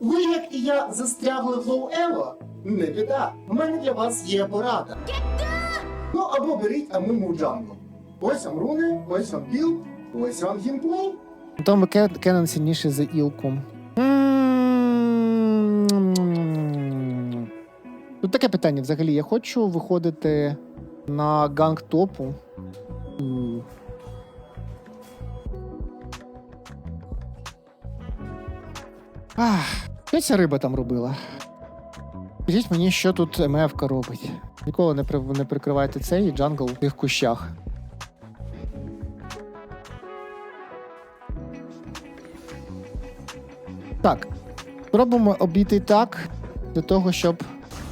Ви, як і я, застрягли в лоу ево? Не біда. У мене для вас є порада. Ну або беріть Амуму Джангл. Ось вам руни, ось вам білд, ось вам геймплей. Тому Ке- Кеннон сильніший за Ілку. Тут таке питання взагалі. Я хочу виходити на ганг топу. Ах, що риба там робила? Скажіть мені, що тут МФ робить. Ніколи не, при... не прикривайте цей джангл в тих кущах. Так, спробуємо обійти так, для того, щоб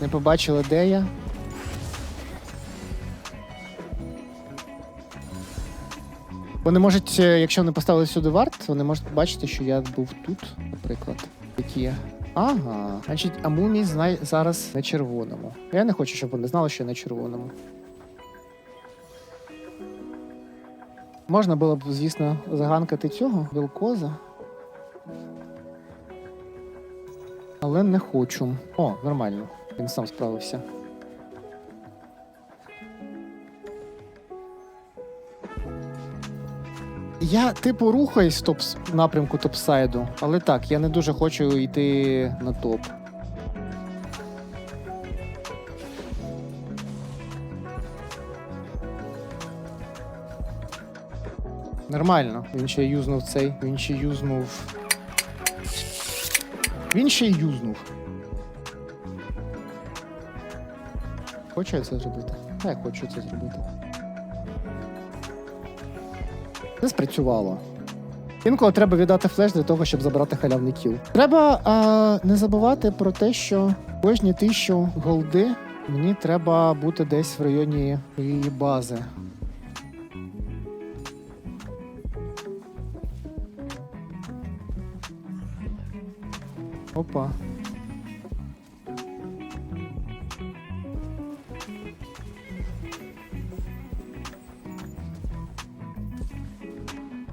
не побачили, де я. Вони можуть, е, якщо вони поставили сюди варт, вони можуть побачити, що я був тут, наприклад. Які. Ага, значить, Амумі знай зараз на червоному. Я не хочу, щоб вони знали, що я на червоному. Можна було б, звісно, заганкати цього білкоза. Але не хочу. О, нормально. Він сам справився. Я, типу, рухаюсь в топ напрямку топсайду, але так, я не дуже хочу йти на топ. Нормально. Він ще юзнув цей. Він ще юзнув. Він ще юзнув. Хочу я це зробити? Так, хочу це зробити. Це спрацювало. Інколи треба віддати флеш для того, щоб забрати халявний кіл. Треба а, не забувати про те, що кожні тисячу голди мені треба бути десь в районі її бази. Опа.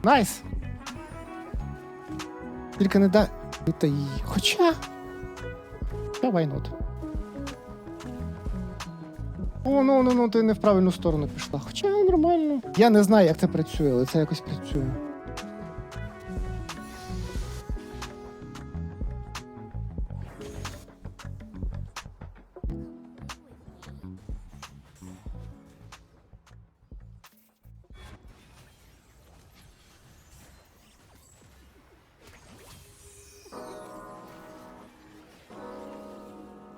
Найс! Тільки не дай. Та її. Хоча. Давай нот. О, ну ну ну ти не в правильну сторону пішла. Хоча нормально. Я не знаю, як це працює, але це якось працює.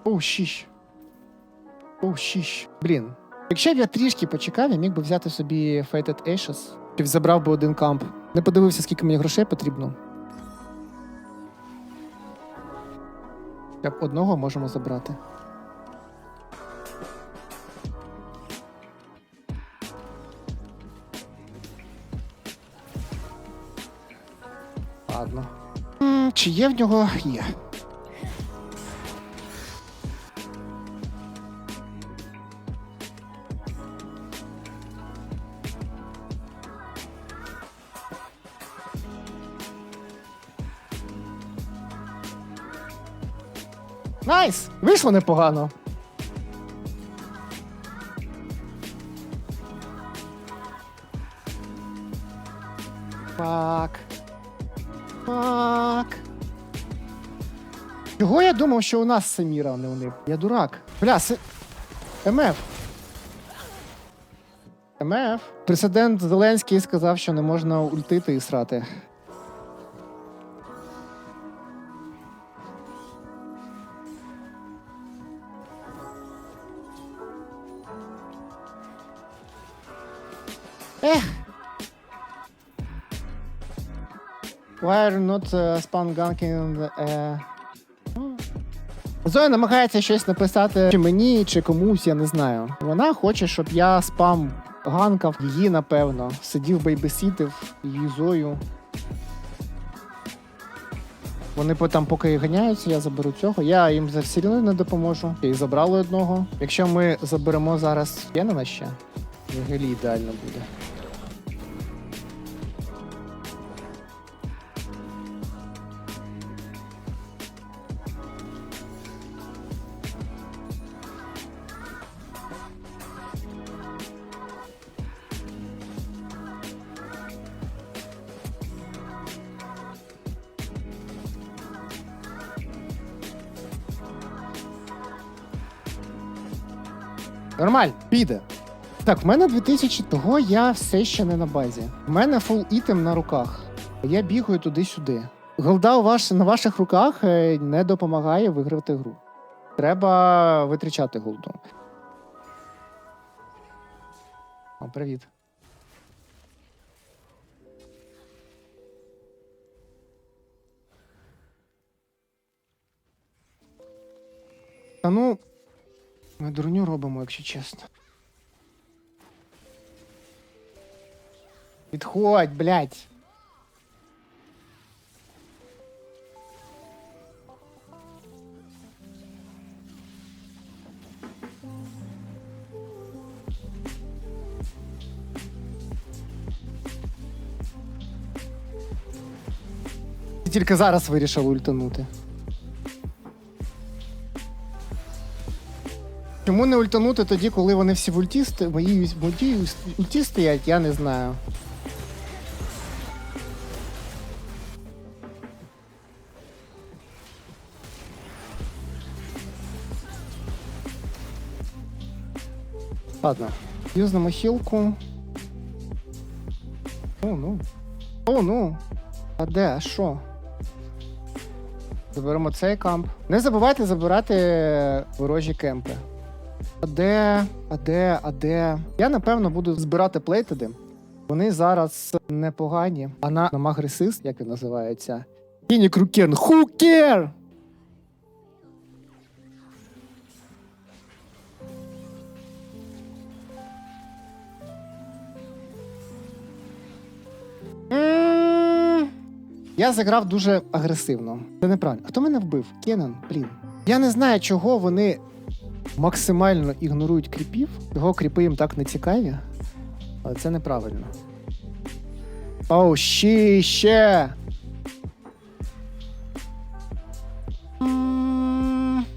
Оу, щіщ. Оу, щіщ. Блін. Якщо б я трішки почекав, я міг би взяти собі Fated Ashes, чи забрав би один камп. Не подивився, скільки мені грошей потрібно. Хоча одного можемо забрати. Ладно. М, Чи є в нього? Є. Найс! Вийшло непогано. Фак. Фак. Чого я думав, що у нас Саміра, а не у них? Я дурак. Бля, си... МФ. МФ. Президент Зеленський сказав, що не можна ультити і срати. Ех. Why not uh, spam ganking uh... Зоя намагається щось написати чи мені, чи комусь, я не знаю. Вона хоче, щоб я спам ганкав її, напевно. Сидів бейбесітив її Зою. Вони там поки ганяються, я заберу цього. Я їм за все не допоможу. Їх забрали одного. Якщо ми заберемо зараз Кеннона ще, взагалі ідеально буде. Нормально, піде. Так, в мене 2000, того я все ще не на базі. В мене фул ітем на руках. Я бігаю туди-сюди. Голда у ваш, на ваших руках е, не допомагає виграти гру. Треба витрачати голду. Привіт. Та ну, ми дурню робимо, якщо чесно. Відходь, блядь. Тільки зараз вирішив ультанути. Чому не ультанути тоді, коли вони всі в ульті, мої мої ульті стоять, я не знаю. Ладно, юзнемо хілку. О, ну. О, ну. А де? А що? Заберемо цей камп. Не забувайте забирати ворожі кемпи. А де? А де? А де? Я напевно буду збирати плейтеди. Вони зараз непогані. А на, на Магресист, як він називається? Кіні Крукен. Хукер! Я заграв дуже агресивно. Це неправильно. Хто мене вбив? Кенан, блін. Я не знаю, чого вони максимально ігнорують кріпів. Його кріпи їм так не цікаві. Але це неправильно. Оу, ще, ще.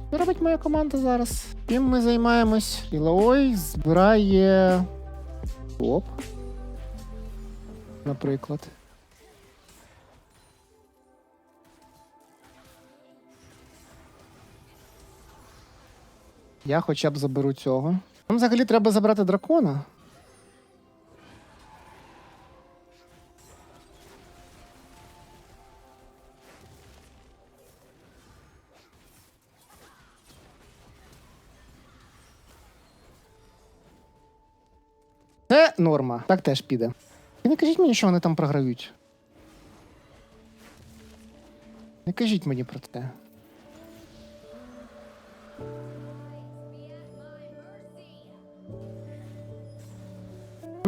Що робить моя команда зараз? Чим ми займаємось? Ілаой збирає. Оп. Наприклад. Я хоча б заберу цього. Нам взагалі треба забрати дракона. Це норма. Так теж піде. І не кажіть мені, що вони там програють. Не кажіть мені про це.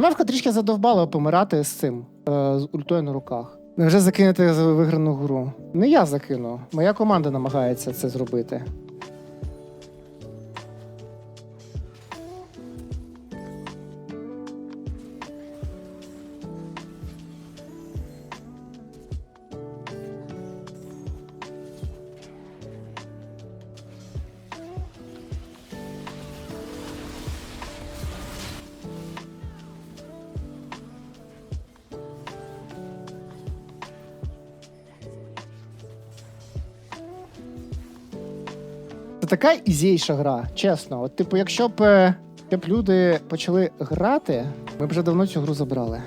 Мевка трішки задовбала помирати з цим, е, з ультою на руках. Невже закинути за виграну гру? Не я закину. Моя команда намагається це зробити. Така ізійша гра, чесно. От, типу, якщо б, е, якщо б люди почали грати, ми б вже давно цю гру забрали.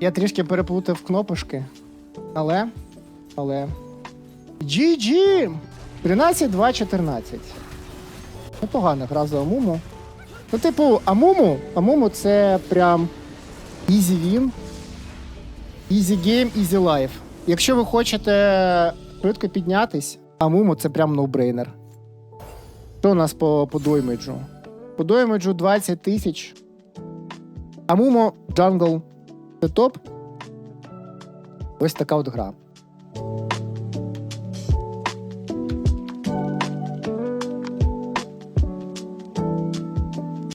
Я трішки переплутав кнопочки, але. Але. GG! 13-2-14. Непогана гра за Амуму. Ну, типу, Амуму, Амуму це прям easy win, easy game, easy life. Якщо ви хочете швидко піднятись, Амуму це прям ноубрейнер. Що у нас по, по доймеджу? По доймеджу 20 тисяч. Амумо, джангл це топ. Ось така от гра.